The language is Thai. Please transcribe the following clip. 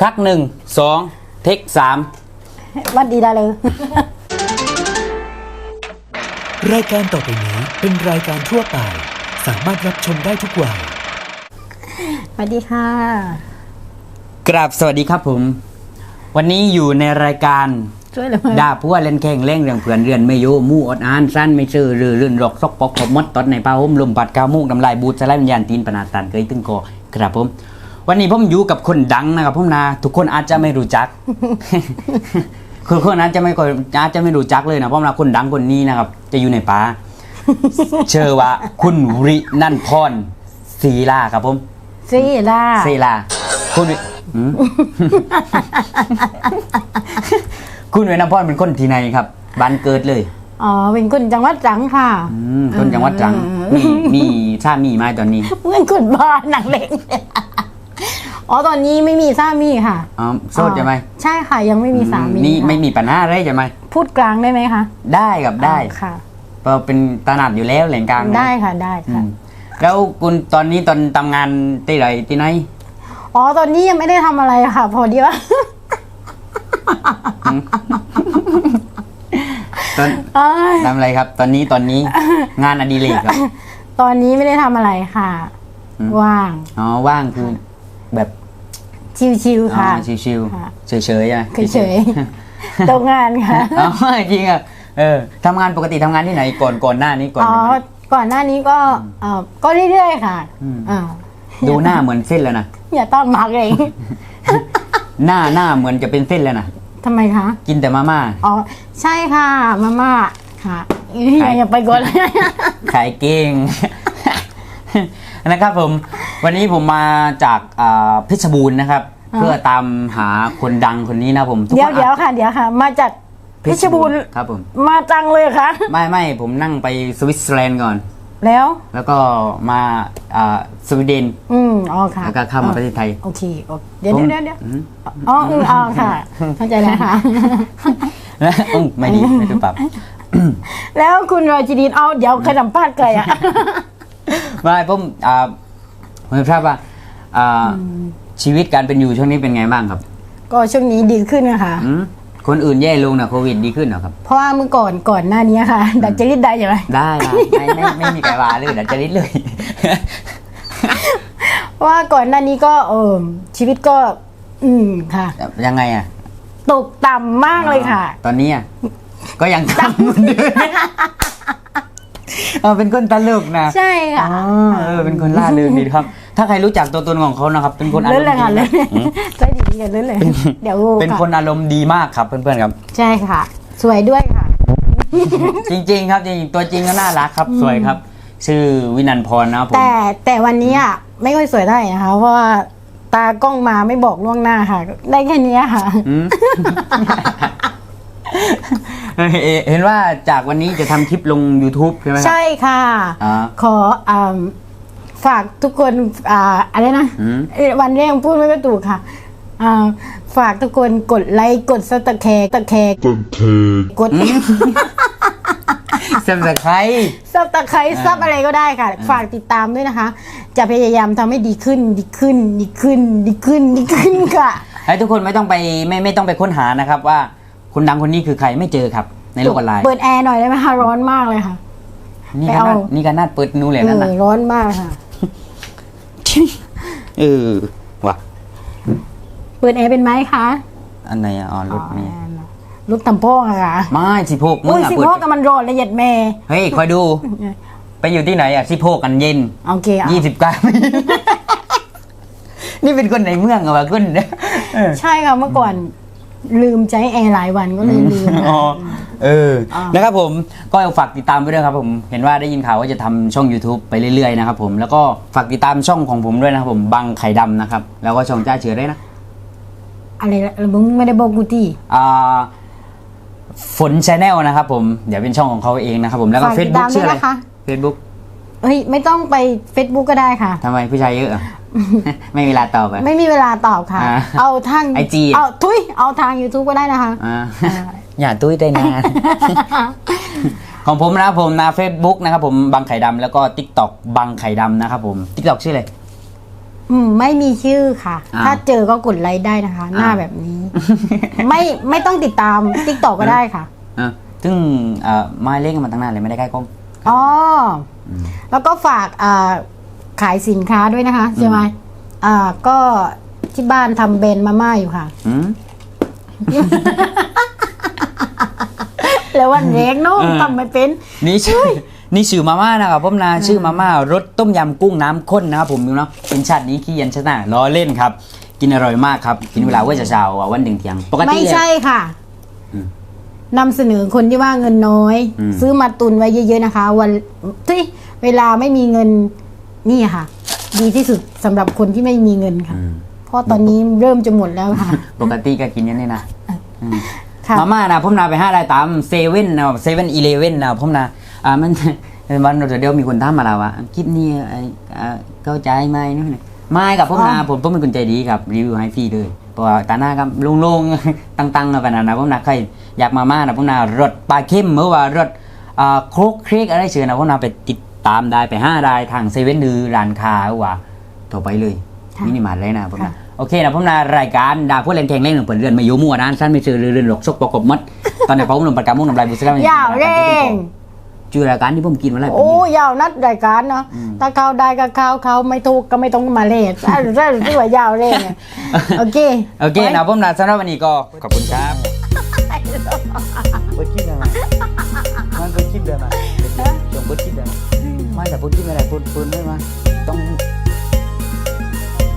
คักหนึ่งสองเทคสามวัดดีได้เลย รายการต่อไปนี้เป็นรายการทั่วไป สามารถรับชมได้ทุกวัย สวัสดีค่ะ กราบสวัสดีครับผม วันนี้อยู่ในรายการช่วยเลยไหมดาพัวเล่นแข่งเล่งเรื่องเผื่อนเรือนไม่โยมู่อดอ่านสั้นไม่ซื่อหรือรื่นรกซกปอกขบมดตอดในผ้าห่มลมปัดกาวมูกน้ำลายบูดสลายวิญญาณตีนปนาตันเคยตึงกอครับผม วันนี้ผมอยู่กับคนดังนะครับผมนะทุกคนอาจจะไม่รู้จัก คือคนอาจจะไม่ค่อยอาจจะไม่รู้จักเลยนะเพราะว่าคนดังคนนี้นะครับ จะอยู่ในป่าเชื่อว่าคุณรินันพรศรีลาครับผมซีล่าเซลาคุณวิหืม คุณวินันพรเป็นคนที่ไหนครับบ้านเกิดเลย อ๋อเป็นคนจังหวัดตรังค่ะ อืมคนจังหวัดตรังอืมีมมีชามีไหมาตอนนี้เพื่อนคนบ้านหนังเล็ก อ๋อตอนนี้ไม่มีสามีค่ะอ๋อโสดใช่ไหมใช่ค่ะยังไม่มีสามีนี่ค่ะไม่มีปัญหาอะไรใช่ไหมพูดกลางได้ไหมคะ ได้ครับได้ค่ะเราเป็นตระหนัดอยู่แล้วแหล่งกลางได้ค่ะได้อืค่ะมแล้วคุณตอนนี้ตอนทำงานที่ไหนที่ไหนอ๋อตอนนี้ยังไม่ได้ทำอะไรค่ะ พอดีว่าตอนเอ้ยทำอะไรครับ ตอนนี้ตอนนี้งานอดิเรกครับ ตอนนี้ไม่ได้ทำอะไรค่ะอืมว่าง อ๋อว่างคือแบบ ชิวๆอ๋อค่ะชิวค่ะๆเฉยๆใช่ไหมเฉยๆตกงานค่ะอ๋อจริงอะเออทำงานปกติทำงานที่ไหนก่อนก่อนหน้านี้ก่อนอ๋อได้ไหม ก่อนหน้านี้ก็เอ่อก็เรื่อยๆค่ะอืม อ่าดูหน้าเหมือนเส้นแล้วนะอย่าต้องมักเองหน้าหน้าเหมือนจะเป็นเส้นแล้วนะทำไมคะ กินแต่มาม่า อ๋อ ใช่ค่ะ มาม่าค่ะอย่าอย่าไปก่อนเลยขายเก่ง นะครับผม วันนี้ผมมาจากอ่าเพชรบูรณ์นะครับอ่าเพื่อตามหาคนดังคนนี้นะผมทุกเดี๋ยวคนเดี๋ยวค่ะเดี๋ยวค่ะ มาจากเพชรบูรณ์ครับผมมาจังเลยค่ะ ไม่ไม่ผมนั่งไปสวิตเซอร์แลนด์ก่อน แล้ว แล้วก็มาอ่าสวีเดน อืมอ๋อค่ะแล้วก็เข้ามาประเทศไทย โอเคโอเคเดี๋ยวผม เดี๋ยวเดี๋ยวอืมอ๋ออืมอ๋อค่ะเข้าใจแล้วค่ะ แล้วอืมไม่ดีไม่ถูกปรับ แล้วคุณรอยจีดีนเอาเดี๋ยวขนมปัดไก่อะ ไม่ผมอ่า ผมทราบว่าอ่าชีวิตการเป็นอยู่ช่วงนี้เป็นไงบ้างครับ ก็ช่วงนี้ดีขึ้นนะคะอืมคนอื่นแย่ลงนะโควิดดีขึ้นเหรอครับ เพราะว่าเมื่อก่อนก่อนหน้านี้ค่ะ ดัดจริตได้ใช่ไหมได้ได้ไม่ไม่ไม่มีใครว่าเลยเดี๋ยวจะริดเลย เพราะว่าก่อนหน้านี้ก็เออชีวิตก็ อืมค่ะ ยังไงอะตกต่ำมากเลยค่ะ ตอนนี้อะก็ยังต่ำเหมือนเดิม เออเป็นคนตลกนะใช่ค่ะอ๋อเออเป็นคนล่าเริงดีครับ ถ้าใครรู้จักตัวตนของเขานะครับ เป็นคนอารเล่มนณ์เลยค่ะดีเล่นอืมใจดีกันเล่นเลยเดี๋ยวเป็นคนอารมณ์ดีมากครับเพื่อนๆครับ ใช่ค่ะ สวยด้วยค่ะ จริงๆ ครับจริงๆตัวจริงก็น่ารักครับ สวยครับ ชื่อวินันพรนะครับผมแต่แต่วันนี้อะไม่ค่อยสวยได้นะคะเพราะว่าตากล้องมาไม่บอกล่วงหน้าค่ะ ได้แค่นี้ค่ะอืม เอ่อเห็นว่าจากวันนี้จะทำคลิปลง YouTube ใช่ไหมครับ ใช่ค่ะ อ่า ขออ่าฝากทุกคนอ่าอะไรนะอืม เอ่อวันแรกพูดไม่ค่อยถูกค่ะอ่าฝากทุกคนกดไลค์กดสตะแคร์ตะแคร์กดสับสไครซับตะไคร้ซับอะไรก็ได้ค่ะ ฝากติดตามด้วยนะคะ จะพยายามทำให้ดีขึ้นดีขึ้นดีขึ้นดีขึ้นดีขึ้นค่ะ ให้ทุกคนไม่ต้องไปไม่ไม่ต้องไปค้นหานะครับว่า คนดังคนนี้คือใครไม่เจอครับ ในโลกออนไลน์ เปิดแอร์หน่อยได้ไหมคะร้อนมากเลยค่ะ นี่ไปก็เอาน่านี่ก็น่าเปิดนูเลยนั่นเอนะอร้อนมากค่ะเออว่ะเปิดแอร์เป็นไหมคะอันไหนอะอ๋อรถนี่อ๋อรถตำโป้งอะค่ะไม่สิพกมึอุ้งยอะสิเปิดโมกับมันร้อนละเอียดแม่เฮ้ยคอยดู ไปอยู่ที่ไหนอะสิพกกันเย็นโอเคอะยี่สิบเก้านี่เป็นคนในเมืองเหรอวะคุณเออใช่ค่ะเมื่อก่อน ลืมใจแอร์หลายวันก็เลยลืมอ๋อเอออ่านะครับผมก็ฝากติดตามไปด้วยครับผมเห็นว่าได้ยินข่าวว่าจะทำช่อง YouTube ไปเรื่อยๆนะครับผมแล้วก็ฝากติดตามช่องของผมด้วยนะครับผมบังไข่ดำนะครับ แล้วก็ช่องจ้าเฉือได้วยนะ อะไรละมึงไม่ได้บอกกูที่อ่าฝนชาแนลนะครับผมเดี๋ยวเป็นช่องของเขาเองนะครับผมแล้วก็ฝากเฟติซดบุ๊ตากมชื่ออะไรด้วยนะคะเฟซบุ๊กเฮ้ยไม่ต้องไป Facebook ก็ได้ค่ะทำไมผู้ชายเยอะเหรอ ไม่มีเวลาตอบอะไม่มีเวลาตอบค่ะ อ่าเอาทาง IG อะ เอาทุยเอาทาง YouTube ก็ได้นะคะ อ่าอย่าตุ้ยได้นาน ของผมนะครับผมนะ Facebook นะครับผมบังไข่ดำแล้วก็ TikTok บังไข่ดำนะครับผม TikTok ชื่ออะไร อืมไม่มีชื่อค่ะ อ่าถ้าเจอก็กดไลค์ได้นะคะ หน้าแบบนี้ ไม่ไม่ต้องติดตามติ๊กตอกก็ได้ค่ะ อะซึ่งเอ่อไมาเล่นกันมาตั้งนานเลยไม่ได้ใกล้กล้อง อ๋ออแล้วก็ฝากอ่า ขายสินค้าด้วยนะคะ ใช่ไหมอ่าก็ที่บ้านทำเบรนด์มาม่าอยู่ค่ะ อืม แล้ววันเล็กเนาะเออ ทำไม่เป็น นี่ชื่อนี่ชื่อมาม่านะครับผมนะชื่อมาม่ารสต้มยำกุ้งน้ำข้นนะครับผมเนาะเป็นชาตินี้ขี้เย็นชนะล้อเล่นครับ กินอร่อยมากครับ กินเวลาเว่าจะเช้าๆอะวันดึงเที่ยงปกติไม่ใช่ค่ะอืมนำเสนอคนที่ว่าเงินน้อย อืม ซื้อมาตุนไว้เยอะๆนะคะ วันที่เวลาไม่มีเงิน นี่ค่ะ ดีที่สุดสำหรับคนที่ไม่มีเงินค่ะ อืม เพราะตอนนี้เริ่มจะหมดแล้วค่ะ ปกติก็กินอยังนี้นะอืมค่ะ มาม่านะผมนาไปห้าได้ตามเซเว่นนะเซเว่นอีเลเว่นนะผมนะอ่ามันมันเดี๋ยวมีคนถามมาแล้วว่าคลิปนี้ไอ้อ่าเข้าใจไหมนู่นนี่ไม่กับผมนะผมผมเป็นคนใจดีครับรีวิวให้ฟรีเลยเพราะว่าตาหน้าครับโล่งๆ ตั้งๆนะปะนะนะผมนะใครอยากมาม่านะผมนะรสปลาเค็มหรือว่ารสอ่าโครกเครกอะไรเชิญนะผมนะไปติด ตามได้ไปห้าได้ทางเซเว่นหรือร้านค้าหรือว่าต่อไปเลยค่ะมินิมาร์ทเลยนะผมนะค่ะโอเคนะผมนะรายการดาพวกเล่นแข่งเล่นหนึ่งเปิดเรือนมาอยู่มั่วนะสั้นไม่เจอเรือนหลกซกปกบมัดตอนนี้ผมหนุ่มประกาศมุ่งนำลายบุษรายาวเร่งชื่อรายการที่ผมกินมาแล้วโอ้ยาวนัดรายการเนาะถ้าเข้าได้ก็เข้าเขาไม่ถูกก็ไม่ต้องมาเล่นถ้าถ้าที่ว่ายาวเร่งเนี่ยโอเคโอเคนะผมนะสำหรับวันนี้ก็ขอบคุณครับ มันเปิดคลิปได้ไหมช่วงเปิดคลิปได้ไหมไม่นปุ่นได้ไม่มา